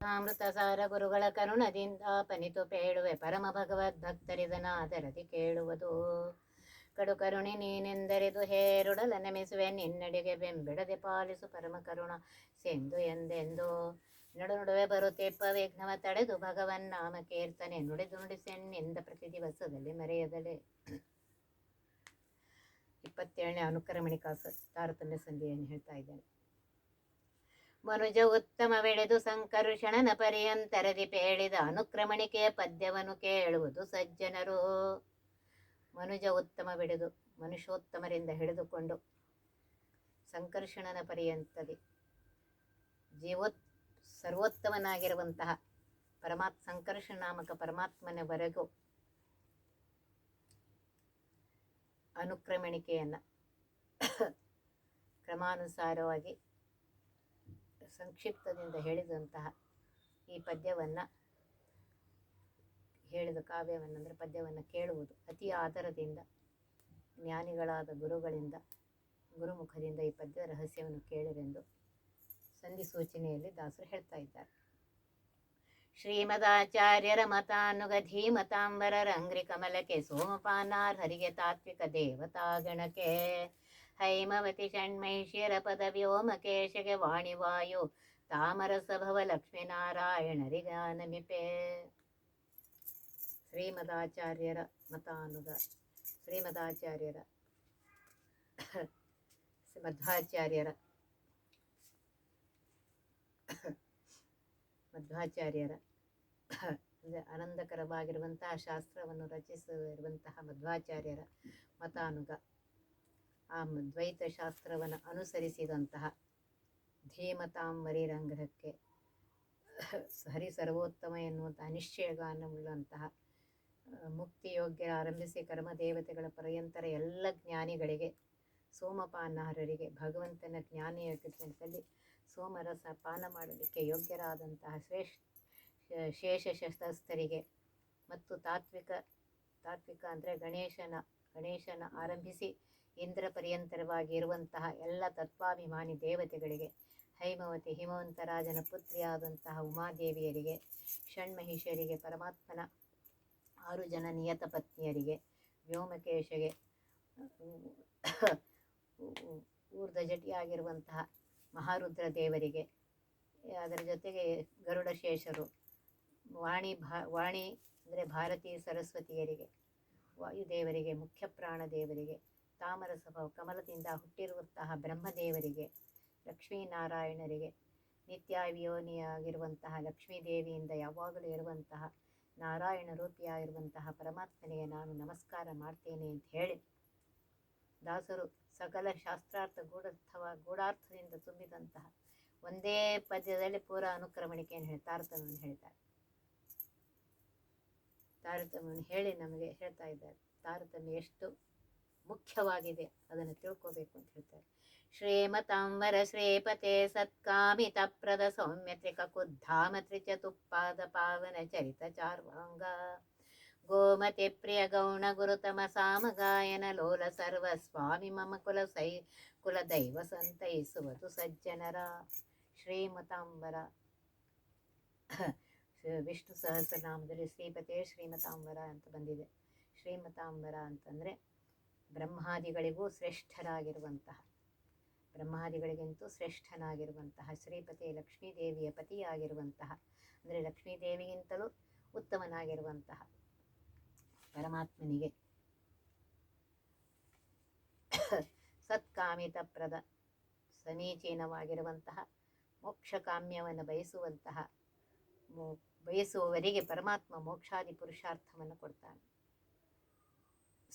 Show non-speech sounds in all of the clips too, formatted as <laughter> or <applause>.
ಅಮೃತ ಸಾರ ಗುರುಗಳ ಕರುಣದಿಂದ ಪನಿತು ಪೇಳುವೆ. ಪರಮ ಭಗವದ್ ಭಕ್ತರಿದನಾದರದಿ ಕೇಳುವುದು. ಕಡು ಕರುಣೆ ನೀನೆಂದರಿದು ಹೇರುಡಲ ನೆಮಿಸುವೆ. ನಿನ್ನಡೆಗೆ ಬೆಂಬಿಡದೆ ಪಾಲಿಸು ಪರಮ ಕರುಣ. ಸಿಂಧು ಎಂದೆಂದು ನಡು ನಡುವೆ ಬರುತ್ತಿಪ್ಪ. ವಿಘ್ನವ ತಡೆದು ಭಗವನ್ ನಾಮ ಕೀರ್ತನೆ. ನುಡಿದು ನುಡಿಸೆನ್ನಿಂದ ಪ್ರತಿ ದಿವಸದಲ್ಲಿ ಮರೆಯದಲೆ. ಇಪ್ಪತ್ತೇಳನೇ ಅನುಕ್ರಮಣಿ ಕಾಸು ತಾರತಮ್ಯ ಸಂಧಿಯನ್ನು ಹೇಳ್ತಾ ಇದ್ದೇನೆ. ಮನುಜ ಉತ್ತಮವೆಳೆದು ಸಂಕರ್ಷಣನ ಪರ್ಯಂತರದಿ ಪೇಳಿದ ಅನುಕ್ರಮಣಿಕೆಯ ಪದ್ಯವನ್ನು ಕೇಳುವುದು ಸಜ್ಜನರು. ಮನುಜ ಉತ್ತಮ ಬಿಡಿದು ಮನುಷ್ಯೋತ್ತಮರಿಂದ ಹಿಡಿದುಕೊಂಡು ಸಂಕರ್ಷಣನ ಪರ್ಯಂತದಿ. ಜೀವೋತ್, ಸರ್ವೋತ್ತಮನಾಗಿರುವಂತಹ ಪರಮಾತ್ ಸಂಕರ್ಷಣ ನಾಮಕ ಪರಮಾತ್ಮನವರೆಗೂ ಅನುಕ್ರಮಣಿಕೆಯನ್ನು <coughs> ಕ್ರಮಾನುಸಾರವಾಗಿ ಸಂಕ್ಷಿಪ್ತದಿಂದ ಹೇಳಿದಂತಹ ಈ ಪದ್ಯವನ್ನು ಹೇಳಿದ ಕಾವ್ಯವನ್ನು ಅಂದರೆ ಪದ್ಯವನ್ನು ಕೇಳುವುದು. ಅತಿ ಆದರದಿಂದ, ಜ್ಞಾನಿಗಳಾದ ಗುರುಗಳಿಂದ, ಗುರುಮುಖದಿಂದ ಈ ಪದ್ಯ ರಹಸ್ಯವನ್ನು ಕೇಳಿರೆಂದು ಸಂಧಿ ಸೂಚನೆಯಲ್ಲಿ ದಾಸರು ಹೇಳ್ತಾ ಇದ್ದಾರೆ. ಶ್ರೀಮದಾಚಾರ್ಯರ ಮತಾನುಗಧಿ ಮತಾಂಬರರ ರಂಗ್ರಿ ಕಮಲಕ್ಕೆ ಸೋಮಪಾನಾರ್ಹರಿಗೆ ತಾತ್ವಿಕ ದೇವತಾಗಣಕ್ಕೆ ಹೈಮವತಿ ಷಣ್ಮೈಷ್ಯರ ಪದ ವ್ಯೋಮಕೇಶಗೆ ವಾಣಿವಾಯು ತಾಮರಸಭವ ಲಕ್ಷ್ಮೀನಾರಾಯಣರಿಗಾನಮಿಪೆ ಶ್ರೀಮದಾಚಾರ್ಯರ ಮತಾನುಗ ಶ್ರೀಮದಾಚಾರ್ಯರ ಮಧ್ವಾಚಾರ್ಯರ ಮಧ್ವಾಚಾರ್ಯರ ಅಂದರೆ ಆನಂದಕರವಾಗಿರುವಂತಹ ಶಾಸ್ತ್ರವನ್ನು ರಚಿಸಿರುವಂತಹ ಮಧ್ವಾಚಾರ್ಯರ ಮತಾನುಗ. ಆ ದ್ವೈತ ಶಾಸ್ತ್ರವನ್ನು ಅನುಸರಿಸಿದಂತಹ ಧೀಮತಾಂಬರಿ ರಂಗ್ರಹಕ್ಕೆ ಹರಿ ಸರ್ವೋತ್ತಮ ಎನ್ನುವಂಥ ನಿಶ್ಚಯಗಾನವುಳ್ಳಂತಹ ಮುಕ್ತಿಯೋಗ್ಯರ ಆರಂಭಿಸಿ ಕರ್ಮದೇವತೆಗಳ ಪರ್ಯಂತರ ಎಲ್ಲ ಜ್ಞಾನಿಗಳಿಗೆ ಸೋಮಪಾನಾರರಿಗೆ ಭಗವಂತನ ಜ್ಞಾನಿಯಲ್ಲಿ ಸೋಮರಸ ಪಾನ ಮಾಡಲಿಕ್ಕೆ ಯೋಗ್ಯರಾದಂತಹ ಶ್ರೇಷ್ಠ ಶೇಷ ಶಸ್ತ್ರಸ್ಥರಿಗೆ ಮತ್ತು ತಾತ್ವಿಕ ತಾತ್ವಿಕ ಅಂದರೆ ಗಣೇಶನ ಗಣೇಶನ ಆರಂಭಿಸಿ ಇಂದ್ರ ಪರ್ಯಂತರವಾಗಿ ಇರುವಂತಹ ಎಲ್ಲ ತತ್ವಾಭಿಮಾನಿ ದೇವತೆಗಳಿಗೆ, ಹೈಮವತಿ ಹಿಮವಂತರಾಜನ ಪುತ್ರಿಯಾದಂತಹ ಉಮಾದೇವಿಯರಿಗೆ ಷಣ್ಮಹಿಷರಿಗೆ ಪರಮಾತ್ಮನ ಆರು ಜನ ನಿಯತ ಪತ್ನಿಯರಿಗೆ, ವ್ಯೋಮಕೇಶಗೆ ಊರ್ಧ್ವಜಟಿಯಾಗಿರುವಂತಹ ಮಹಾರುದ್ರ ದೇವರಿಗೆ, ಅದರ ಜೊತೆಗೆ ಗರುಡ ಶೇಷರು, ವಾಣಿ ಭಾ, ವಾಣಿ ಅಂದರೆ ಭಾರತೀಯ ಸರಸ್ವತಿಯರಿಗೆ, ವಾಯುದೇವರಿಗೆ, ಮುಖ್ಯ ಪ್ರಾಣ ದೇವರಿಗೆ ತಾಮರ ಸಭ ಕಮಲದಿಂದ ಹುಟ್ಟಿರುವಂತಹ ಬ್ರಹ್ಮದೇವರಿಗೆ, ಲಕ್ಷ್ಮೀನಾರಾಯಣರಿಗೆ, ನಿತ್ಯಾವಿಯೋನಿಯಾಗಿರುವಂತಹ ಲಕ್ಷ್ಮೀದೇವಿಯಿಂದ ಯಾವಾಗಲೂ ಇರುವಂತಹ ನಾರಾಯಣ ರೂಪಿಯಾಗಿರುವಂತಹ ಪರಮಾತ್ಮನಿಗೆ ನಾನು ನಮಸ್ಕಾರ ಮಾಡ್ತೇನೆ ಅಂತ ಹೇಳಿ ದಾಸರು ಸಕಲ ಶಾಸ್ತ್ರಾರ್ಥ ಗೂಢರ್ಥವ, ಗೂಢಾರ್ಥದಿಂದ ತುಂಬಿದಂತಹ ಒಂದೇ ಪದ್ಯದಲ್ಲಿ ಪೂರ ಅನುಕ್ರಮಣಿಕೆಯನ್ನು ಹೇಳಿ ತಾರತಮ್ಯವನ್ನು ಹೇಳ್ತಾರೆ ತಾರತಮ್ಯವನ್ನು ಹೇಳಿ ನಮಗೆ ಹೇಳ್ತಾ ಇದ್ದಾರೆ, ತಾರತಮ್ಯ ಎಷ್ಟು ಮುಖ್ಯವಾಗಿದೆ. ಅದನ್ನು ತಿಳ್ಕೋಬೇಕು ಅಂತ ಹೇಳ್ತಾರೆ. ಶ್ರೀಮತಾಂಬರ ಶ್ರೀಪತೆ ಸತ್ಕಾಮಿತ ಪ್ರದ ಸೌಮ್ಯತ್ರಿಕ ಕುದ್ಧಾಮ ಚತುಪ್ಪಾದ ಪಾವನ ಚರಿತ ಚಾರ್ವಾಂಗ. ಗೋಮತಿ ಪ್ರಿಯ ಗೌಣ ಗುರುತಮ ಸಾಮಗಾಯನ ಲೋಲ ಸರ್ವ ಸ್ವಾಮಿ ಮಮ ಕುಲ ಸೈ ಕುಲ ದೈವ ಸಂತೈಸುವುದು ಸಜ್ಜನರ. ಶ್ರೀಮತಾಂಬರ ವಿಷ್ಣು ಸಹಸ್ರನಾಮದಲ್ಲಿ ಶ್ರೀಪತೆ ಶ್ರೀಮತಾಂಬರ ಅಂತ ಬಂದಿದೆ. ಶ್ರೀಮತಾಂಬರ ಅಂತಂದರೆ ಬ್ರಹ್ಮಾದಿಗಳಿಗೂ ಶ್ರೇಷ್ಠರಾಗಿರುವಂತಹ, ಬ್ರಹ್ಮಾದಿಗಳಿಗಿಂತೂ ಶ್ರೇಷ್ಠನಾಗಿರುವಂತಹ ಶ್ರೀಪತಿ ಲಕ್ಷ್ಮೀದೇವಿಯ ಪತಿಯಾಗಿರುವಂತಹ, ಅಂದರೆ ಲಕ್ಷ್ಮೀದೇವಿಗಿಂತಲೂ ಉತ್ತಮನಾಗಿರುವಂತಹ ಪರಮಾತ್ಮನಿಗೆ ಸತ್ಕಾಮಿತಪ್ರದ ಸಮೀಚೀನವಾಗಿರುವಂತಹ, ಮೋಕ್ಷಕಾಮ್ಯವನ್ನು ಬಯಸುವಂತಹ ಬಯಸುವವರಿಗೆ ಪರಮಾತ್ಮ ಮೋಕ್ಷಾದಿ ಪುರುಷಾರ್ಥವನ್ನು ಕೊಡ್ತಾನೆ.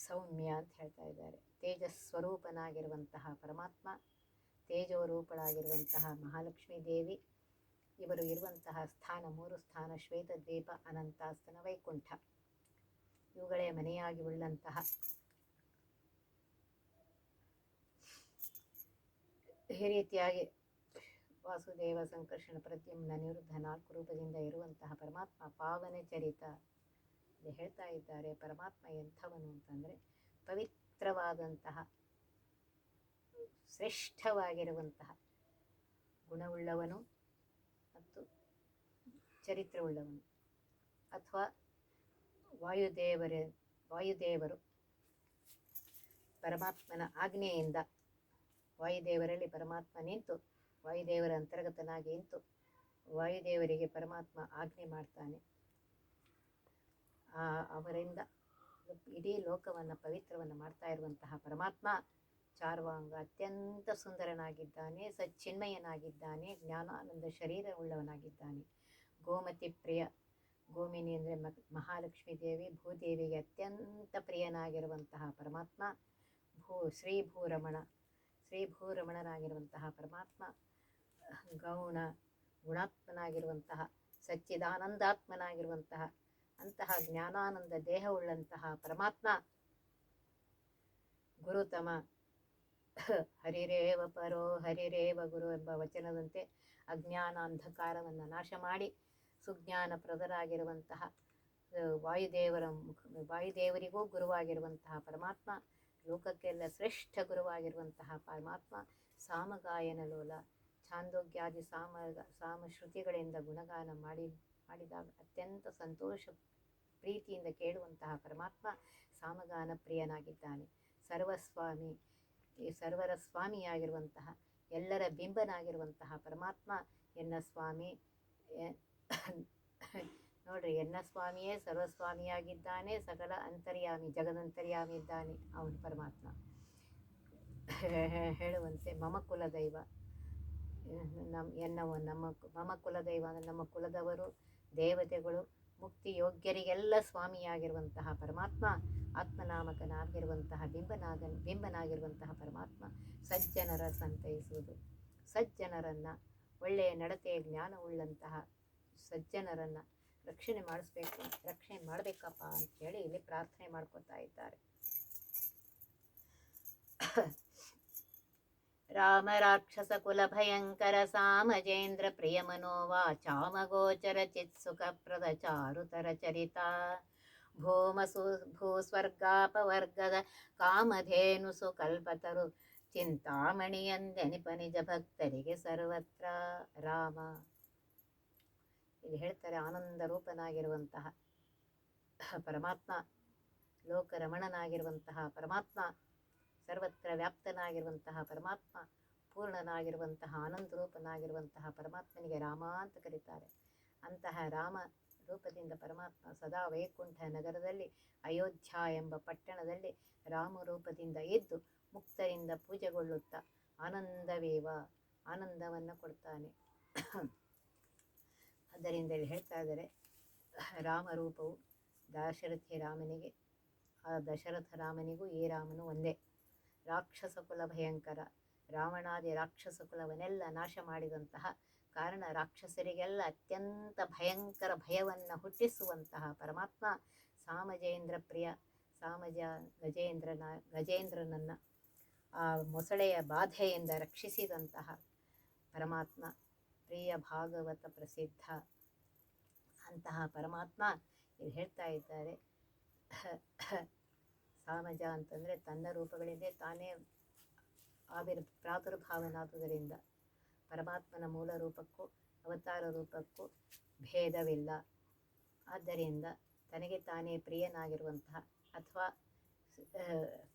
ಸೌಮ್ಯ ಅಂತ ಹೇಳ್ತಾ ಇದ್ದಾರೆ. ತೇಜಸ್ವರೂಪನಾಗಿರುವಂತಹ ಪರಮಾತ್ಮ, ತೇಜೋರೂಪಳಾಗಿರುವಂತಹ ಮಹಾಲಕ್ಷ್ಮೀ ದೇವಿ, ಇವರು ಇರುವಂತಹ ಸ್ಥಾನ ಮೂರು ಸ್ಥಾನ ಶ್ವೇತದ್ವೀಪ ಅನಂತಾಸ್ತನ ವೈಕುಂಠ. ಇವುಗಳೇ ಮನೆಯಾಗಿ ಉಳ್ಳಂತಹ ಈ ರೀತಿಯಾಗಿ ವಾಸುದೇವ ಸಂಕರ್ಷಣ ಪ್ರದ್ಯುಮ್ನ ನಿರುದ್ಧ ನಾಲ್ಕು ರೂಪದಿಂದ ಇರುವಂತಹ ಪರಮಾತ್ಮ ಪಾವನ ಚರಿತ ಹೇಳ್ತಾ ಇದ್ದಾರೆ, ಪರಮಾತ್ಮ ಎಂಥವನು ಅಂತಂದರೆ ಪವಿತ್ರವಾದಂತಹ, ಶ್ರೇಷ್ಠವಾಗಿರುವಂತಹ ಗುಣವುಳ್ಳವನು ಮತ್ತು ಚರಿತ್ರವುಳ್ಳವನು. ಅಥವಾ ವಾಯುದೇವರ, ವಾಯುದೇವರು ಪರಮಾತ್ಮನ ಆಜ್ಞೆಯಿಂದ, ವಾಯುದೇವರಲ್ಲಿ ಪರಮಾತ್ಮ ನಿಂತು, ವಾಯುದೇವರ ಅಂತರ್ಗತನಾಗಿ ನಿಂತು, ವಾಯುದೇವರಿಗೆ ಪರಮಾತ್ಮ ಆಜ್ಞೆ ಮಾಡ್ತಾನೆ. ಅವರಿಂದ ಇಡೀ ಲೋಕವನ್ನು ಪವಿತ್ರವನ್ನು ಮಾಡ್ತಾ ಇರುವಂತಹ ಪರಮಾತ್ಮ ಚಾರ್ವಾಂಗ ಅತ್ಯಂತ ಸುಂದರನಾಗಿದ್ದಾನೆ, ಸಚ್ಚಿನ್ಮಯನಾಗಿದ್ದಾನೆ, ಜ್ಞಾನಾನಂದ ಶರೀರ ಉಳ್ಳವನಾಗಿದ್ದಾನೆ ಗೋಮತಿ ಪ್ರಿಯ, ಗೋಮಿನಿ ಅಂದರೆ ಮಹಾಲಕ್ಷ್ಮೀ ದೇವಿ, ಭೂದೇವಿಗೆ ಅತ್ಯಂತ ಪ್ರಿಯನಾಗಿರುವಂತಹ ಪರಮಾತ್ಮ, ಭೂ, ಶ್ರೀ ಭೂರಮಣ, ಶ್ರೀ ಭೂರಮಣನಾಗಿರುವಂತಹ ಪರಮಾತ್ಮ, ಗೌಣ, ಗುಣಾತ್ಮನಾಗಿರುವಂತಹ, ಸಚ್ಚಿದಾನಂದಾತ್ಮನಾಗಿರುವಂತಹ ಅಂತಹ ಜ್ಞಾನಾನಂದ ದೇಹವುಳ್ಳಂತಹ ಪರಮಾತ್ಮ ಗುರುತಮ. ಹರಿರೇವ ಪರೋ ಹರಿರೇವ ಗುರು ಎಂಬ ವಚನದಂತೆ ಅಜ್ಞಾನ ಅಂಧಕಾರವನ್ನು ನಾಶ ಮಾಡಿ ಸುಜ್ಞಾನ ಪ್ರದರಾಗಿರುವಂತಹ ವಾಯುದೇವರ ವಾಯುದೇವರಿಗೂ ಗುರುವಾಗಿರುವಂತಹ ಪರಮಾತ್ಮ, ಲೋಕಕ್ಕೆಲ್ಲ ಶ್ರೇಷ್ಠ ಗುರುವಾಗಿರುವಂತಹ ಪರಮಾತ್ಮ, ಸಾಮಗಾಯನ ಲೋಲ, ಛಾಂದೋಗ್ಯಾದಿ ಸಾಮ ಶ್ರುತಿಗಳಿಂದ ಗುಣಗಾನ ಮಾಡಿ ಮಾಡಿದಾಗ ಅತ್ಯಂತ ಸಂತೋಷ ಪ್ರೀತಿಯಿಂದ ಕೇಳುವಂತಹ ಪರಮಾತ್ಮ ಸಾಮಗಾನ ಪ್ರಿಯನಾಗಿದ್ದಾನೆ. ಸರ್ವಸ್ವಾಮಿ, ಈ ಸರ್ವರ ಸ್ವಾಮಿಯಾಗಿರುವಂತಹ, ಎಲ್ಲರ ಬಿಂಬನಾಗಿರುವಂತಹ ಪರಮಾತ್ಮ ಎನ್ನ ಸ್ವಾಮಿ ನೋಡ್ರಿ, ಎನ್ನ ಸ್ವಾಮಿಯೇ ಸರ್ವಸ್ವಾಮಿಯಾಗಿದ್ದಾನೆ, ಸಕಲ ಅಂತರ್ಯಾಮಿ, ಜಗದಂತರ್ಯಾಮಿ ಇದ್ದಾನೆ ಅವನು ಪರಮಾತ್ಮ. ಹೇಳುವಂತೆ ಮಮ ಕುಲದೈವ ನಮ್ಮ ಎನ್ನವ, ನಮ್ಮ ಮಮ ಕುಲದೈವ ಅಂದರೆ ನಮ್ಮ ಕುಲದವರು ದೇವತೆಗಳು ಮುಕ್ತಿ ಯೋಗ್ಯರಿಗೆಲ್ಲ ಸ್ವಾಮಿಯಾಗಿರುವಂತಹ ಪರಮಾತ್ಮ, ಆತ್ಮನಾಮಕನಾಗಿರುವಂತಹ ಬಿಂಬನಾಗ ಬಿಂಬನಾಗಿರುವಂತಹ ಪರಮಾತ್ಮ ಸಜ್ಜನರ ಸಂತೈಸುವುದು. ಸಜ್ಜನರನ್ನು, ಒಳ್ಳೆಯ ನಡತೆ ಜ್ಞಾನವುಳ್ಳಂತಹ ಸಜ್ಜನರನ್ನು ರಕ್ಷಣೆ ಮಾಡಿಸ್ಬೇಕು, ರಕ್ಷಣೆ ಮಾಡಬೇಕಪ್ಪ ಅಂತೇಳಿ ಇಲ್ಲಿ ಪ್ರಾರ್ಥನೆ ಮಾಡ್ಕೊತಾ ಇದ್ದಾರೆ ರಾಮ ರಾಕ್ಷಸ ಕುಲ ಭಯಂಕರ ಸಾಮಜೇಂದ್ರ ಪ್ರಿಯ ಮನೋವಾಚಾಮಗೋಚರ ಚಿತ್ಸುಖಪ್ರದ ಚಾರುತರ ಚರಿತ ಭೂಮಸು ಭೂಸ್ವರ್ಗಾಪವರ್ಗದ ಕಾಮಧೇನು ಸುಕಲ್ಪತರು ಚಿಂತಾಮಣಿಯಂದನಿಪನಿಜ ಭಕ್ತರಿಗೆ ಸರ್ವತ್ರ ರಾಮ ಇಲ್ಲಿ ಹೇಳ್ತಾರೆ ಆನಂದ ರೂಪನಾಗಿರುವಂತಹ ಪರಮಾತ್ಮ, ಲೋಕರಮಣನಾಗಿರುವಂತಹ ಪರಮಾತ್ಮ. ಸರ್ವತ್ರ ವ್ಯಾಪ್ತನಾಗಿರುವಂತಹ ಪರಮಾತ್ಮ, ಪೂರ್ಣನಾಗಿರುವಂತಹ ಆನಂದ ರೂಪನಾಗಿರುವಂತಹ ಪರಮಾತ್ಮನಿಗೆ ರಾಮ ಅಂತ ಕರೀತಾರೆ. ಅಂತಹ ರಾಮ ರೂಪದಿಂದ ಪರಮಾತ್ಮ ಸದಾ ವೈಕುಂಠ ನಗರದಲ್ಲಿ, ಅಯೋಧ್ಯ ಎಂಬ ಪಟ್ಟಣದಲ್ಲಿ ರಾಮ ರೂಪದಿಂದ ಎದ್ದು ಮುಕ್ತರಿಂದ ಪೂಜೆಗೊಳ್ಳುತ್ತಾ ಆನಂದವೇವ, ಆನಂದವನ್ನು ಕೊಡ್ತಾನೆ. ಆದ್ದರಿಂದ ಇಲ್ಲಿ ಹೇಳ್ತಾ ಇದ್ದಾರೆ ರಾಮರೂಪವು ದಾಶರಥಿ ರಾಮನಿಗೆ, ಆ ದಶರಥ ರಾಮನಿಗೂ, ಈ ರಾಮನು ಒಂದೇ. ರಾಕ್ಷಸ ಕುಲ ಭಯಂಕರ ರಾವಣಾದಿ ರಾಕ್ಷಸ ಕುಲವನ್ನೆಲ್ಲ ನಾಶ ಮಾಡಿದಂತಹ ಕಾರಣ ರಾಕ್ಷಸರಿಗೆಲ್ಲ ಅತ್ಯಂತ ಭಯಂಕರ ಭಯವನ್ನು ಹುಟ್ಟಿಸುವಂತಹ ಪರಮಾತ್ಮ ಸಾಮಜೇಂದ್ರ ಪ್ರಿಯ, ಸಾಮಜ ಗಜೇಂದ್ರನ, ಗಜೇಂದ್ರನನ್ನು, ಆ ಮೊಸಳೆಯ ಬಾಧೆಯಿಂದ ರಕ್ಷಿಸಿದಂತಹ ಪರಮಾತ್ಮ, ಪ್ರಿಯ ಭಾಗವತ ಪ್ರಸಿದ್ಧ ಅಂತಹ ಪರಮಾತ್ಮ ಇಲ್ಲಿ ಹೇಳ್ತಾ ಇದ್ದಾರೆ. ಸಾಮಜ ಅಂತಂದರೆ ತನ್ನ ರೂಪಗಳಿಂದ ತಾನೇ ಆವಿರ್ ಪ್ರಾದುರ್ಭಾವನಾದುದರಿಂದ ಪರಮಾತ್ಮನ ಮೂಲ ರೂಪಕ್ಕೂ ಅವತಾರ ರೂಪಕ್ಕೂ ಭೇದವಿಲ್ಲ. ಆದ್ದರಿಂದ ತನಗೆ ತಾನೇ ಪ್ರಿಯನಾಗಿರುವಂತಹ ಅಥವಾ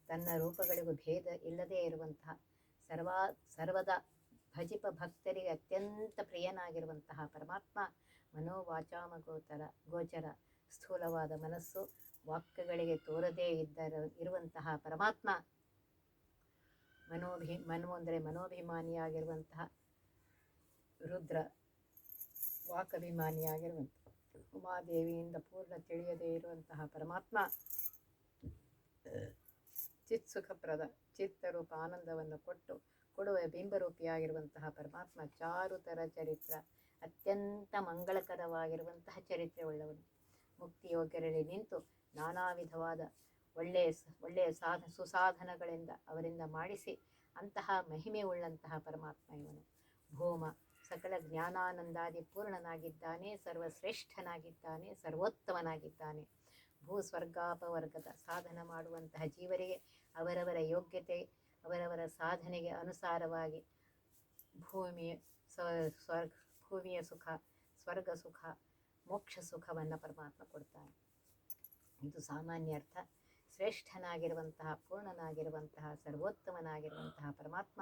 ತನ್ನ ರೂಪಗಳಿಗೂ ಭೇದ ಇಲ್ಲದೇ ಇರುವಂತಹ ಸರ್ವಾ, ಸರ್ವದ ಭಜಿಪ ಭಕ್ತರಿಗೆ ಅತ್ಯಂತ ಪ್ರಿಯನಾಗಿರುವಂತಹ ಪರಮಾತ್ಮ ಮನೋವಾಚಾಮ ಗೋಚರ ಗೋಚರ ಸ್ಥೂಲವಾದ ಮನಸ್ಸು ವಾಕ್ಯಗಳಿಗೆ ತೋರದೇ ಇದ್ದರ, ಇರುವಂತಹ ಪರಮಾತ್ಮ ಮನೋಭಿ, ಮನು ಅಂದರೆ ಮನೋಭಿಮಾನಿಯಾಗಿರುವಂತಹ ರುದ್ರ ವಾಕಭಿಮಾನಿಯಾಗಿರುವಂತಹ ಉಮಾದೇವಿಯಿಂದ ಪೂರ್ಣ ತಿಳಿಯದೇ ಇರುವಂತಹ ಪರಮಾತ್ಮ ಚಿತ್ಸುಖಪ್ರದ ಚಿತ್ತರೂಪ ಆನಂದವನ್ನು ಕೊಟ್ಟು ಕೊಡುವ ಬಿಂಬರೂಪಿಯಾಗಿರುವಂತಹ ಪರಮಾತ್ಮ ಚಾರುತರ ಚರಿತ್ರ, ಅತ್ಯಂತ ಮಂಗಳಕರವಾಗಿರುವಂತಹ ಚರಿತ್ರೆ ಉಳ್ಳವನು. ಮುಕ್ತಿಯೋಗ್ಯರಲ್ಲಿ ನಿಂತು ನಾನಾ ವಿಧವಾದ ಒಳ್ಳೆಯ ಒಳ್ಳೆಯ ಸಾಧ, ಸುಸಾಧನಗಳಿಂದ ಅವರಿಂದ ಮಾಡಿಸಿ ಅಂತಹ ಮಹಿಮೆ ಉಳ್ಳಂತಹ ಪರಮಾತ್ಮ ಇವನು. ಭೂಮ ಸಕಲ ಜ್ಞಾನಾನಂದಾದಿ ಪೂರ್ಣನಾಗಿದ್ದಾನೆ, ಸರ್ವಶ್ರೇಷ್ಠನಾಗಿದ್ದಾನೆ, ಸರ್ವೋತ್ತಮನಾಗಿದ್ದಾನೆ. ಭೂ ಸ್ವರ್ಗಾಪವರ್ಗದ ಸಾಧನ ಮಾಡುವಂತಹ ಜೀವರಿಗೆ ಅವರವರ ಯೋಗ್ಯತೆ, ಅವರವರ ಸಾಧನೆಗೆ ಅನುಸಾರವಾಗಿ ಭೂಮಿಯ ಸ್ವರ್ಗ, ಭೂಮಿಯ ಸುಖ ಸ್ವರ್ಗ ಸುಖ ಮೋಕ್ಷ ಸುಖವನ್ನು ಪರಮಾತ್ಮ ಕೊಡ್ತಾನೆ. ಇದು ಸಾಮಾನ್ಯ ಅರ್ಥ ಶ್ರೇಷ್ಠನಾಗಿರುವಂತಹ, ಪೂರ್ಣನಾಗಿರುವಂತಹ, ಸರ್ವೋತ್ತಮನಾಗಿರುವಂತಹ ಪರಮಾತ್ಮ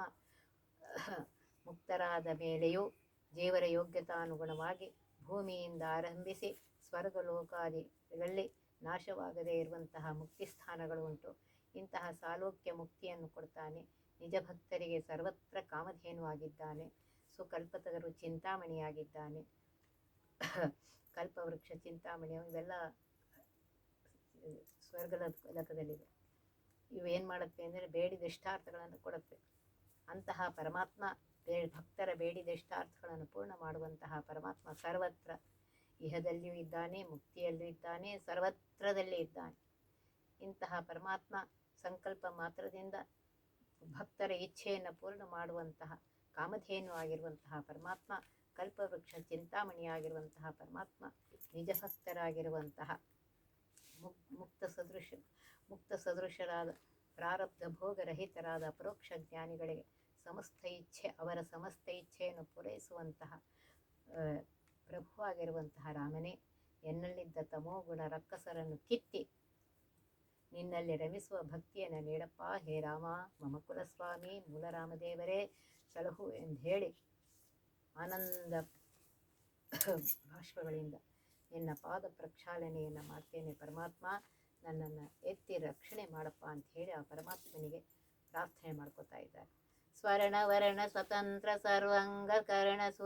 ಮುಕ್ತರಾದ ಮೇಲೆಯೂ ದೇವರ ಯೋಗ್ಯತಾನುಗುಣವಾಗಿ ಭೂಮಿಯಿಂದ ಆರಂಭಿಸಿ ಸ್ವರ್ಗಲೋಕಾದಿಗಳಲ್ಲಿ ನಾಶವಾಗದೇ ಇರುವಂತಹ ಮುಕ್ತಿ ಸ್ಥಾನಗಳು ಉಂಟು. ಇಂತಹ ಸಾಲೋಕ್ಯ ಮುಕ್ತಿಯನ್ನು ಕೊಡ್ತಾನೆ. ನಿಜ ಭಕ್ತರಿಗೆ ಸರ್ವತ್ರ ಕಾಮಧೇನುವಾಗಿದ್ದಾನೆ ಸುಕಲ್ಪತಗರು ಚಿಂತಾಮಣಿಯಾಗಿದ್ದಾನೆ. ಕಲ್ಪವೃಕ್ಷ ಚಿಂತಾಮಣಿ ಇವೆಲ್ಲ ಸ್ವರ್ಗ ಲೋಕದಲ್ಲಿದೆ ಇವು ಏನು ಮಾಡುತ್ತೆ ಅಂದರೆ ಬೇಡಿದ ಇಷ್ಟಾರ್ಥಗಳನ್ನು ಕೊಡುತ್ತೆ. ಅಂತಹ ಪರಮಾತ್ಮ ಬೇ, ಭಕ್ತರ ಬೇಡಿದ ಇಷ್ಟಾರ್ಥಗಳನ್ನು ಪೂರ್ಣ ಮಾಡುವಂತಹ ಪರಮಾತ್ಮ ಸರ್ವತ್ರ ಇಹದಲ್ಲಿಯೂ ಇದ್ದಾನೆ, ಮುಕ್ತಿಯಲ್ಲೂ ಇದ್ದಾನೆ, ಸರ್ವತ್ರದಲ್ಲಿ ಇದ್ದಾನೆ. ಇಂತಹ ಪರಮಾತ್ಮ ಸಂಕಲ್ಪ ಮಾತ್ರದಿಂದ ಭಕ್ತರ ಇಚ್ಛೆಯನ್ನು ಪೂರ್ಣ ಮಾಡುವಂತಹ, ಕಾಮಧೇನು ಆಗಿರುವಂತಹ ಪರಮಾತ್ಮ, ಕಲ್ಪವೃಕ್ಷ ಚಿಂತಾಮಣಿಯಾಗಿರುವಂತಹ ಪರಮಾತ್ಮ ನಿಜ ಭಕ್ತರಾಗಿರುವಂತಹ ಮುಕ್ ಮುಕ್ತ ಸದೃಶ ಮುಕ್ತ ಸದೃಶರಾದ ಪ್ರಾರಬ್ಧ ಭೋಗರಹಿತರಾದ ಪರೋಕ್ಷ ಜ್ಞಾನಿಗಳಿಗೆ ಸಮಸ್ತ ಇಚ್ಛೆ, ಅವರ ಸಮಸ್ತ ಇಚ್ಛೆಯನ್ನು ಪೂರೈಸುವಂತಹ ಪ್ರಭುವಾಗಿರುವಂತಹ ರಾಮನೇ, ಎನ್ನಲ್ಲಿದ್ದ ತಮೋಗುಣ ರಕ್ಕಸರನ್ನು ಕಿತ್ತಿ ನಿನ್ನಲ್ಲಿ ರಮಿಸುವ ಭಕ್ತಿಯನ್ನು ನೀಡಪ್ಪ. ಹೇ ರಾಮ, ಮಮ ಕುಲಸ್ವಾಮಿ ಮೂಲ ರಾಮದೇವರೇ ಸಲಹು ಎಂದು ಹೇಳಿ ಆನಂದ <coughs> ಭಾಷ್ಪಗಳಿಂದ ನಿನ್ನ ಪಾದ ಪ್ರಕ್ಷಾಳನೆಯನ್ನು ಮಾಡ್ತೇನೆ ಪರಮಾತ್ಮ. ನನ್ನನ್ನು ಎತ್ತಿ ರಕ್ಷಣೆ ಮಾಡಪ್ಪ ಅಂತ ಹೇಳಿ ಆ ಪರಮಾತ್ಮನಿಗೆ ಪ್ರಾರ್ಥನೆ ಮಾಡ್ಕೋತಾ ಇದ್ದಾರೆ. ಸ್ವರ್ಣ ವರ್ಣ ಸ್ವತಂತ್ರ ಸರ್ವಾಂಗ ಕರ್ಣ ಸು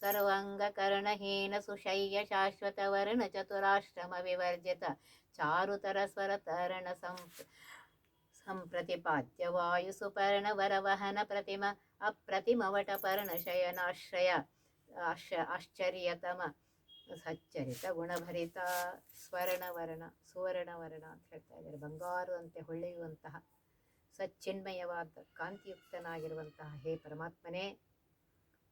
ಸರ್ವಾಂಗ ಕರ್ಣಹೀನ ಸುಶಯ್ಯ ಶಾಶ್ವತ ವರ್ಣ ಚತುರಾಶ್ರಮ ವಿವರ್ಜಿತ ಚಾರುತರ ಸ್ವರ ತರಣ ಸಂಪ್ ಸಂಪ್ರತಿಪಾದ್ಯ ವಾಯು ಸುಪರ್ಣ ವರವಹನ ಪ್ರತಿಮ ಅಪ್ರತಿಮ ವಟ ಪರ್ಣ ಶಯನಾಶ್ರಯ. ಆಶ ಆಶ್ಚರ್ಯತಮ ಸಚ್ಚರಿತ, ಗುಣಭರಿತ, ಸ್ವರ್ಣವರ್ಣ, ಸುವರ್ಣವರ್ಣ ಅಂತ ಹೇಳ್ತಾ ಇದ್ದಾರೆ. ಬಂಗಾರದಂತೆ ಹೊಳೆಯುವಂತಹ, ಸಚ್ಚಿನ್ಮಯವಾದ, ಕಾಂತಿಯುಕ್ತನಾಗಿರುವಂತಹ ಹೇ ಪರಮಾತ್ಮನೇ,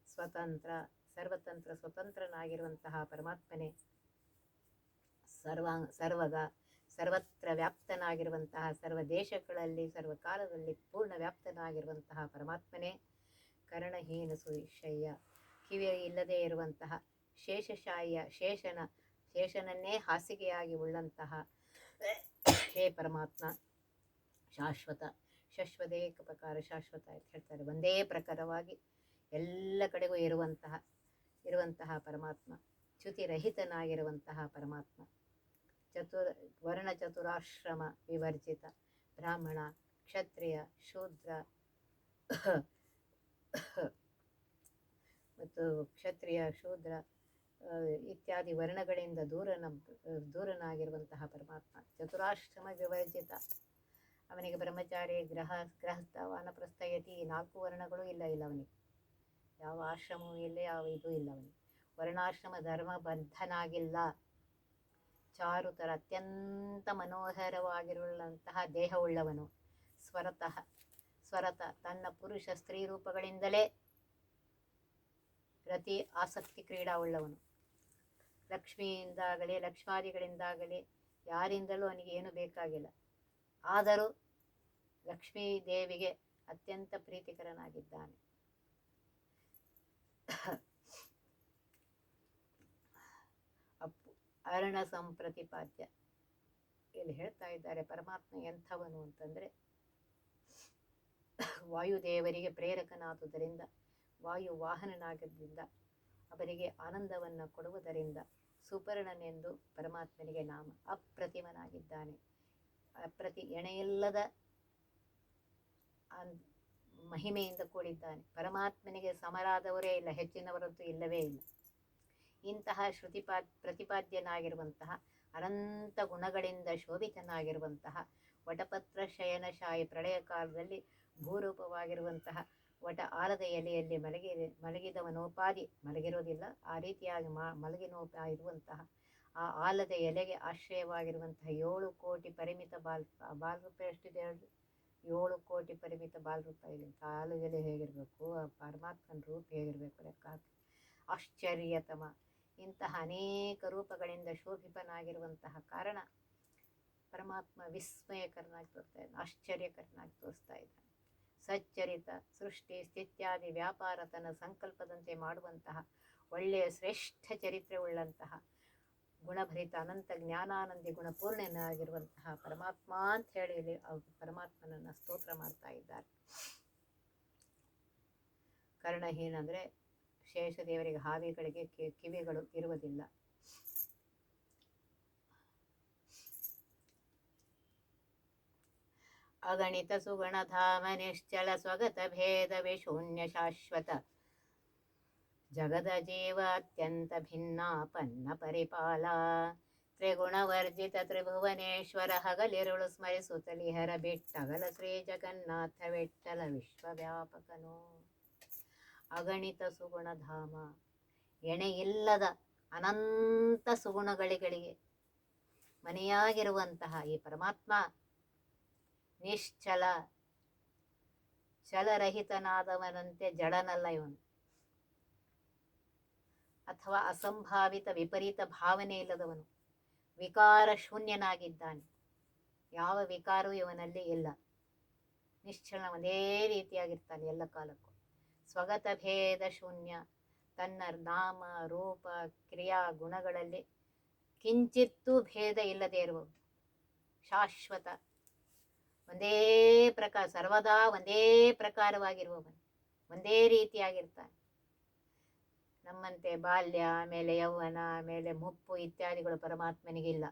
ಸ್ವತಂತ್ರ, ಸರ್ವತಂತ್ರ, ಸ್ವತಂತ್ರನಾಗಿರುವಂತಹ ಪರಮಾತ್ಮನೇ, ಸರ್ವ ಸರ್ವಗ ಸರ್ವತ್ರ ವ್ಯಾಪ್ತನಾಗಿರುವಂತಹ, ಸರ್ವ ದೇಶಗಳಲ್ಲಿ ಸರ್ವಕಾಲದಲ್ಲಿ ಪೂರ್ಣ ವ್ಯಾಪ್ತನಾಗಿರುವಂತಹ ಪರಮಾತ್ಮನೇ, ಕರ್ಣಹೀನ ಸುಶಯ್ಯ ಕಿವಿ ಇಲ್ಲದೇ ಇರುವಂತಹ ಶೇಷಶಾಯಿಯ ಶೇಷನ, ಶೇಷನನ್ನೇ ಹಾಸಿಗೆಯಾಗಿ ಉಳ್ಳಂತಹ ಹೇ ಪರಮಾತ್ಮ, ಶಾಶ್ವತ ಶಾಶ್ವತೇಕ ಪ್ರಕಾರ ಶಾಶ್ವತ ಅಂತ ಹೇಳ್ತಾರೆ. ಒಂದೇ ಪ್ರಕಾರವಾಗಿ ಎಲ್ಲ ಕಡೆಗೂ ಇರುವಂತಹ ಇರುವಂತಹ ಪರಮಾತ್ಮ, ಚ್ಯುತಿರಹಿತನಾಗಿರುವಂತಹ ಪರಮಾತ್ಮ. ಚತುರ್, ವರ್ಣ ಚತುರಾಶ್ರಮ ವಿವರ್ಜಿತ, ಬ್ರಾಹ್ಮಣ, ಕ್ಷತ್ರಿಯ, ಶೂದ್ರ, <coughs> ಮತ್ತು ಕ್ಷತ್ರಿಯ, ಶೂದ್ರ ಇತ್ಯಾದಿ ವರ್ಣಗಳಿಂದ ದೂರನ ದೂರನಾಗಿರುವಂತಹ ಪರಮಾತ್ಮ. ಚತುರಾಶ್ರಮ ವಿವರ್ಜಿತ ಅವನಿಗೆ ಬ್ರಹ್ಮಚಾರಿ, ಗ್ರಹ, ಗೃಹಸ್ಥ, ವಾನಪ್ರಸ್ಥ, ಯತಿ ನಾಲ್ಕು ವರ್ಣಗಳು ಇಲ್ಲ ಇಲ್ಲ ಅವನಿಗೆ. ಯಾವ ಆಶ್ರಮವೂ ಇಲ್ಲ, ಯಾವ ಇದು ಇಲ್ಲ ಅವನಿಗೆ. ವರ್ಣಾಶ್ರಮ ಧರ್ಮ ಬದ್ಧನಾಗಿಲ್ಲ ಚಾರುತರ ಅತ್ಯಂತ ಮನೋಹರವಾಗಿರುವಂತಹ ದೇಹವುಳ್ಳವನು. ಸ್ವರತಃ, ಸ್ವರತ ತನ್ನ ಪುರುಷ ಸ್ತ್ರೀ ರೂಪಗಳಿಂದಲೇ ಪ್ರತಿ ಆಸಕ್ತಿ ಕ್ರೀಡಾವುಳ್ಳವನು ಲಕ್ಷ್ಮಿಯಿಂದಾಗಲಿ, ಲಕ್ಷ್ಮಾದಿಗಳಿಂದಾಗಲಿ ಯಾರಿಂದಲೂ ಅವನಿಗೆ ಏನು ಬೇಕಾಗಿಲ್ಲ. ಆದರೂ ಲಕ್ಷ್ಮೀ ದೇವಿಗೆ ಅತ್ಯಂತ ಪ್ರೀತಿಕರನಾಗಿದ್ದಾನೆ. ಅಪ್ಪು, ಅರಣ ಸಂಪ್ರತಿಪಾದ್ಯ. ಇಲ್ಲಿ ಹೇಳ್ತಾ ಇದ್ದಾರೆ, ಪರಮಾತ್ಮ ಎಂಥವನು ಅಂತಂದರೆ ವಾಯುದೇವರಿಗೆ ಪ್ರೇರಕನಾದುದರಿಂದ ವಾಯು ವಾಹನನಾಗಿದ್ದರಿಂದ ಅವರಿಗೆ ಆನಂದವನ್ನು ಕೊಡುವುದರಿಂದ ಸುಪರ್ಣನೆಂದು ಪರಮಾತ್ಮನಿಗೆ ನಾಮ ಅಪ್ರತಿಮನಾಗಿದ್ದಾನೆ. ಅಪ್ರತಿ ಎಣೆಯಿಲ್ಲದ ಮಹಿಮೆಯಿಂದ ಕೂಡಿದ್ದಾನೆ. ಪರಮಾತ್ಮನಿಗೆ ಸಮರಾದವರೇ ಇಲ್ಲ, ಹೆಚ್ಚಿನವರಂತೂ ಇಲ್ಲವೇ ಇಲ್ಲ. ಇಂತಹ ಶ್ರುತಿಪಾ ಪ್ರತಿಪಾದ್ಯನಾಗಿರುವಂತಹ ಅನಂತ ಗುಣಗಳಿಂದ ಶೋಭಿತನಾಗಿರುವಂತಹ ವಟಪತ್ರ ಶಯನಶಾಯಿ ಪ್ರಳಯ ಕಾಲದಲ್ಲಿ ಭೂರೂಪವಾಗಿರುವಂತಹ ವಟ ಆಲದ ಎಲೆಯಲ್ಲಿ ಮಲಗಿ ಮಲಗಿದವನೋಪಾದಿ ಮಲಗಿರೋದಿಲ್ಲ ಆ ರೀತಿಯಾಗಿ ಮಾ ಮಲಗಿನೋಪ ಇರುವಂತಹ, ಆ ಆಲದ ಎಲೆಗೆ ಆಶ್ರಯವಾಗಿರುವಂತಹ ಏಳು ಕೋಟಿ ಪರಿಮಿತ ಬಾಲ್, ಬಾಲ್ರೂಪ ಎಷ್ಟಿದೆ ಹೇಳಿ? ಏಳು ಕೋಟಿ ಪರಿಮಿತ ಬಾಲರೂಪ ಇದೆ. ಕಾಲು ಎಲೆ ಹೇಗಿರಬೇಕು, ಆ ಪರಮಾತ್ಮನ ರೂಪ ಹೇಗಿರಬೇಕು ಲೆಕ್ಕ ಆಶ್ಚರ್ಯತಮ. ಇಂತಹ ಅನೇಕ ರೂಪಗಳಿಂದ ಶೋಭಿತನಾಗಿರುವಂತಹ ಕಾರಣ ಪರಮಾತ್ಮ ವಿಸ್ಮಯಕರನಾಗಿ ತೋರಿಸ್ತಾ ಇದ್ದಾನೆ, ಆಶ್ಚರ್ಯಕರನಾಗಿ ತೋರಿಸ್ತಾ ಇದ್ದಾನೆ. ಸಚ್ಚರಿತ ಸೃಷ್ಟಿ ಸ್ಥಿತ್ಯಾದಿ ವ್ಯಾಪಾರ ತನ್ನ ಸಂಕಲ್ಪದಂತೆ ಮಾಡುವಂತಹ ಒಳ್ಳೆಯ ಶ್ರೇಷ್ಠ ಚರಿತ್ರೆ ಉಳ್ಳಂತಹ ಗುಣಭರಿತ ಅನಂತ ಜ್ಞಾನಾನಂದಿ ಗುಣಪೂರ್ಣನಾಗಿರುವಂತಹ ಪರಮಾತ್ಮ ಅಂತ ಹೇಳಿ ಇಲ್ಲಿ ಅವ್ರು ಪರಮಾತ್ಮನನ್ನ ಸ್ತೋತ್ರ ಮಾಡ್ತಾ ಇದ್ದಾರೆ. ಕರ್ಣಹೀನ ಅಂದರೆ ಶೇಷದೇವರಿಗೆ ಹಾವಿಗಳಿಗೆ ಕಿವಿಗಳು ಇರುವುದಿಲ್ಲ. ಅಗಣಿತ ಸುಗುಣಧಾಮ ನಿಶ್ಚಲ ಸ್ವಗತ ಭೇದ ಶೂನ್ಯ ಶಾಶ್ವತ ಜಗದ ಜೀವ ಅತ್ಯಂತ ಭಿನ್ನಾಪನ್ನ ಪರಿಪಾಲ ತ್ರಿಗುಣವರ್ಜಿತ ತ್ರಿಭುವನೇಶ್ವರ ಹಗಲಿರುಳು ಸ್ಮರಿಸುತ್ತಲಿಹರ ಬಿಟ್ಟಗಲ ಶ್ರೀ ಜಗನ್ನಾಥ ವಿಠಲ ವಿಶ್ವವ್ಯಾಪಕನು ಅಗಣಿತ ಸುಗುಣಧಾಮ ಎಣೆಯಿಲ್ಲದ ಅನಂತ ಸುಗುಣಗಳಿಗಳಿಗೆ ಮನೆಯಾಗಿರುವಂತಹ ಈ ಪರಮಾತ್ಮ ನಿಶ್ಚಲ, ಚಲರಹಿತನಾದವನಂತೆ ಜಡನಲ್ಲ ಇವನು. ಅಥವಾ ಅಸಂಭಾವಿತ, ವಿಪರೀತ ಭಾವನೆ ಇಲ್ಲದವನು. ವಿಕಾರ ಶೂನ್ಯನಾಗಿದ್ದಾನೆ. ಯಾವ ವಿಕಾರವೂ ಇವನಲ್ಲಿ ಇಲ್ಲ. ನಿಶ್ಚಲ ಒಂದೇ ರೀತಿಯಾಗಿರ್ತಾನೆ ಎಲ್ಲ ಕಾಲಕ್ಕೂ. ಸ್ವಗತ ಭೇದ ಶೂನ್ಯ, ತನ್ನ ನಾಮ, ರೂಪ, ಕ್ರಿಯಾ ಗುಣಗಳಲ್ಲಿ ಕಿಂಚಿತ್ತೂ ಭೇದ ಇಲ್ಲದೆ ಇರುವವು ಶಾಶ್ವತ ಒಂದೇ ಪ್ರಕಾರ, ಸರ್ವದಾ ಒಂದೇ ಪ್ರಕಾರವಾಗಿರುವವನು. ಒಂದೇ ರೀತಿಯಾಗಿರ್ತಾನೆ. ನಮ್ಮಂತೆ ಬಾಲ್ಯ, ಆಮೇಲೆ ಯೌವನ, ಆಮೇಲೆ ಮುಪ್ಪು ಇತ್ಯಾದಿಗಳು ಪರಮಾತ್ಮನಿಗಿಲ್ಲ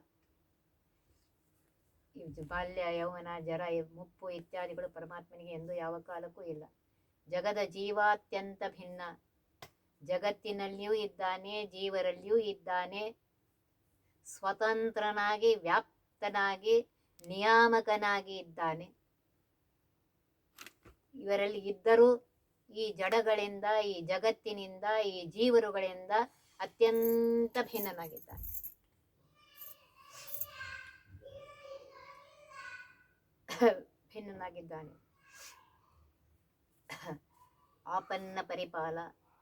ಇದು ಬಾಲ್ಯ, ಯೌವನ, ಜರ, ಮುಪ್ಪು ಇತ್ಯಾದಿಗಳು ಪರಮಾತ್ಮನಿಗೆ ಎಂದು ಯಾವ ಕಾಲಕ್ಕೂ ಇಲ್ಲ. ಜಗದ ಜೀವಾತ್ಯಂತ ಭಿನ್ನ. ಜಗತ್ತಿನಲ್ಲಿಯೂ ಇದ್ದಾನೆ, ಜೀವರಲ್ಲಿಯೂ ಇದ್ದಾನೆ. ಸ್ವತಂತ್ರನಾಗಿ, ವ್ಯಾಪ್ತನಾಗಿ ನಿಯಾಮಕನಾಗಿ ಇದ್ದಾನೆ. ಇವರಲ್ಲಿ ಇದ್ದರೂ ಈ ಜಡಗಳಿಂದ, ಈ ಜಗತ್ತಿನಿಂದ, ಈ ಜೀವರುಗಳಿಂದ ಅತ್ಯಂತ ಭಿನ್ನನಾಗಿದ್ದಾನೆ. ಭಿನ್ನನಾಗಿದ್ದಾನೆ. ಆಪನ್ನ ಪರಿಪಾಲ,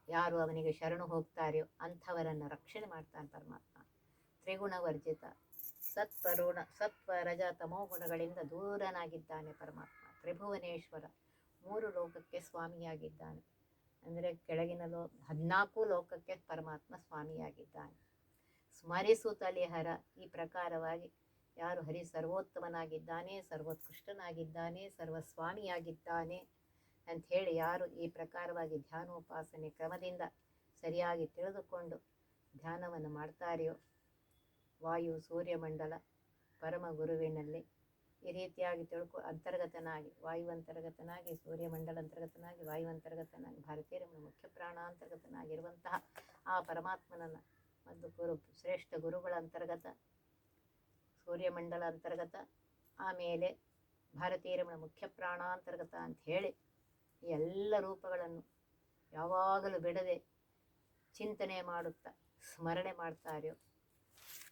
ಯಾರು ಅವನಿಗೆ ಶರಣು ಹೋಗ್ತಾರೆಯೋ ಅಂಥವರನ್ನು ರಕ್ಷಣೆ ಮಾಡ್ತಾನೆ ಪರಮಾತ್ಮ. ತ್ರಿಗುಣವರ್ಜಿತ ಸತ್ವರುಣ ಸತ್ವ ರಜ ತಮೋ ಗುಣಗಳಿಂದ ದೂರನಾಗಿದ್ದಾನೆ ಪರಮಾತ್ಮ, ತ್ರಿಭುವನೇಶ್ವರ, ಮೂರು ಲೋಕಕ್ಕೆ ಸ್ವಾಮಿಯಾಗಿದ್ದಾನೆ. ಅಂದರೆ ಕೆಳಗಿನ ಲೋ, ಹದಿನಾಲ್ಕು ಲೋಕಕ್ಕೆ ಪರಮಾತ್ಮ ಸ್ವಾಮಿಯಾಗಿದ್ದಾನೆ. ಸ್ಮರಿಸುತ್ತಲಿಹರ ಈ ಪ್ರಕಾರವಾಗಿ ಯಾರು ಹರಿ ಸರ್ವೋತ್ತಮನಾಗಿದ್ದಾನೆ ಸರ್ವೋತ್ಕೃಷ್ಟನಾಗಿದ್ದಾನೆ, ಸರ್ವಸ್ವಾಮಿಯಾಗಿದ್ದಾನೆ ಹೇಳಿ ಯಾರು ಈ ಪ್ರಕಾರವಾಗಿ ಧ್ಯಾನೋಪಾಸನೆ ಕ್ರಮದಿಂದ ಸರಿಯಾಗಿ ತಿಳಿದುಕೊಂಡು ಧ್ಯಾನವನ್ನು ಮಾಡ್ತಾರೆಯೋ ವಾಯು ಸೂರ್ಯಮಂಡಲ ಪರಮ ಗುರುವಿನಲ್ಲಿ ಈ ರೀತಿಯಾಗಿ ತಿಳ್ಕೊ ಅಂತರ್ಗತನಾಗಿ ವಾಯು ಅಂತರ್ಗತನಾಗಿ ಸೂರ್ಯಮಂಡಲ ಅಂತರ್ಗತನಾಗಿ ವಾಯು ಅಂತರ್ಗತನಾಗಿ ಭಾರತೀಯರ ಮುಖ್ಯ ಪ್ರಾಣ ಅಂತರ್ಗತನಾಗಿರುವಂತಹ ಆ ಪರಮಾತ್ಮನನ್ನು ಮತ್ತು ಗುರು, ಶ್ರೇಷ್ಠ ಗುರುಗಳ ಅಂತರ್ಗತ ಸೂರ್ಯಮಂಡಲ ಅಂತರ್ಗತ ಆಮೇಲೆ ಭಾರತೀಯ ರಮಣ ಮುಖ್ಯ ಪ್ರಾಣಾಂತರ್ಗತ ಅಂತ ಹೇಳಿ ಎಲ್ಲ ರೂಪಗಳನ್ನು ಯಾವಾಗಲೂ ಬಿಡದೆ ಚಿಂತನೆ ಮಾಡುತ್ತಾ, ಸ್ಮರಣೆ ಮಾಡ್ತಾರೆಯೋ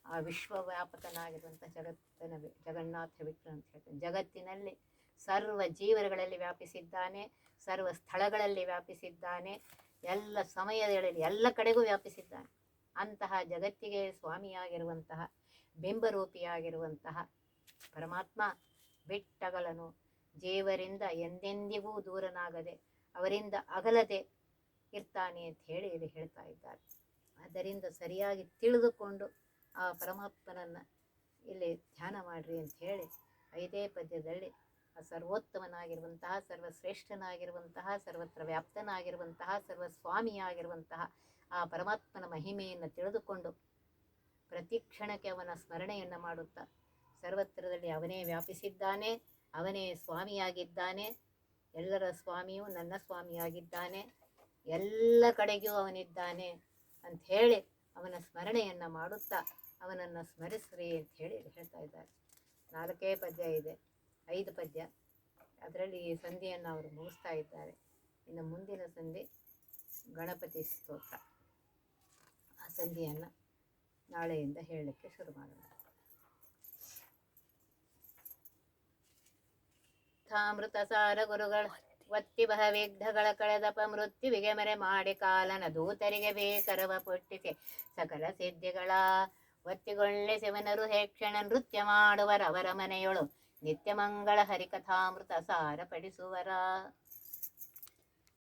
ಆ ವಿಶ್ವವ್ಯಾಪಕನಾಗಿರುವಂಥ ಜಗತ್ತನ ಜಗನ್ನಾಥ ವಿಗ್ರಹ ಅಂತ ಹೇಳ್ತಾನೆ. ಜಗತ್ತಿನಲ್ಲಿ ಸರ್ವ ಜೀವರುಗಳಲ್ಲಿ ವ್ಯಾಪಿಸಿದ್ದಾನೆ, ಸರ್ವ ಸ್ಥಳಗಳಲ್ಲಿ ವ್ಯಾಪಿಸಿದ್ದಾನೆ, ಎಲ್ಲ ಸಮಯಗಳಲ್ಲಿ ಎಲ್ಲ ಕಡೆಗೂ ವ್ಯಾಪಿಸಿದ್ದಾನೆ. ಅಂತಹ ಜಗತ್ತಿಗೆ ಸ್ವಾಮಿಯಾಗಿರುವಂತಹ, ಬಿಂಬರೂಪಿಯಾಗಿರುವಂತಹ ಪರಮಾತ್ಮ ಬಿಟ್ಟಗಲನು ಜೀವರಿಂದ ಎಂದೆಂದಿಗೂ ದೂರನಾಗದೆ ಅವರಿಂದ ಅಗಲದೆ ಇರ್ತಾನೆ ಅಂತ ಹೇಳಿ ಇಲ್ಲಿ ಹೇಳ್ತಾ ಇದ್ದಾರೆ. ಅದರಿಂದ ಸರಿಯಾಗಿ ತಿಳಿದುಕೊಂಡು ಆ ಪರಮಾತ್ಮನನ್ನು ಇಲ್ಲಿ ಧ್ಯಾನ ಮಾಡ್ರಿ ಅಂತ ಹೇಳಿ ಐದೇ ಪದ್ಯದಲ್ಲಿ ಆ ಸರ್ವೋತ್ತಮನಾಗಿರುವಂತಹ, ಸರ್ವಶ್ರೇಷ್ಠನಾಗಿರುವಂತಹ, ಸರ್ವತ್ರ ವ್ಯಾಪ್ತನಾಗಿರುವಂತಹ, ಸರ್ವಸ್ವಾಮಿಯಾಗಿರುವಂತಹ ಆ ಪರಮಾತ್ಮನ ಮಹಿಮೆಯನ್ನು ತಿಳಿದುಕೊಂಡು ಪ್ರತಿ ಕ್ಷಣಕ್ಕೆ ಅವನ ಸ್ಮರಣೆಯನ್ನು ಮಾಡುತ್ತಾ ಸರ್ವತ್ರದಲ್ಲಿ ಅವನೇ ವ್ಯಾಪಿಸಿದ್ದಾನೆ, ಅವನೇ ಸ್ವಾಮಿಯಾಗಿದ್ದಾನೆ, ಎಲ್ಲರ ಸ್ವಾಮಿಯೂ ನನ್ನ ಸ್ವಾಮಿಯಾಗಿದ್ದಾನೆ, ಎಲ್ಲ ಕಡೆಗೂ ಅವನಿದ್ದಾನೆ ಅಂತ ಹೇಳಿ ಅವನ ಸ್ಮರಣೆಯನ್ನು ಮಾಡುತ್ತಾ ಅವನನ್ನು ಸ್ಮರಿಸ್ರಿ ಅಂತ ಹೇಳಿ ಹೇಳ್ತಾ ಇದ್ದಾರೆ. ನಾಲ್ಕೇ ಪದ್ಯ ಇದೆ, ಐದು ಪದ್ಯ. ಅದರಲ್ಲಿ ಈ ಸಂಧಿಯನ್ನು ಅವರು ಮುಗಿಸ್ತಾ ಇದ್ದಾರೆ. ಇನ್ನು ಮುಂದಿನ ಸಂಧಿ ಗಣಪತಿ ಸ್ತೋತ್ರ. ಆ ಸಂಧಿಯನ್ನು ನಾಳೆಯಿಂದ ಹೇಳಲಿಕ್ಕೆ ಶುರು ಮಾಡೋಣ. ಥಾಮೃತ ಸಾರ ಗುರುಗಳ, ಒತ್ತಿ ಬಹವಿಘ್ನಗಳ ಕಳೆದಪ ಮೃತ್ಯುವಿಗೆ ಮರೆ ಮಾಡಿ ಕಾಲನ ದೂತರಿಗೆ ಬೇಕರವ ಪುಟ್ಟಿಸಿ ಸಕಲ ಸಿದ್ಧಿಗಳ ಒತ್ತಿಗೊಳ್ಳೆ ಶಿವನರು ಹೇಕ್ಷಣ ನೃತ್ಯ ಮಾಡುವರವರ ಮನೆಯೊಳು ನಿತ್ಯ ಮಂಗಳ ಹರಿಕಥಾಮೃತ ಸಾರ ಪಡಿಸುವರ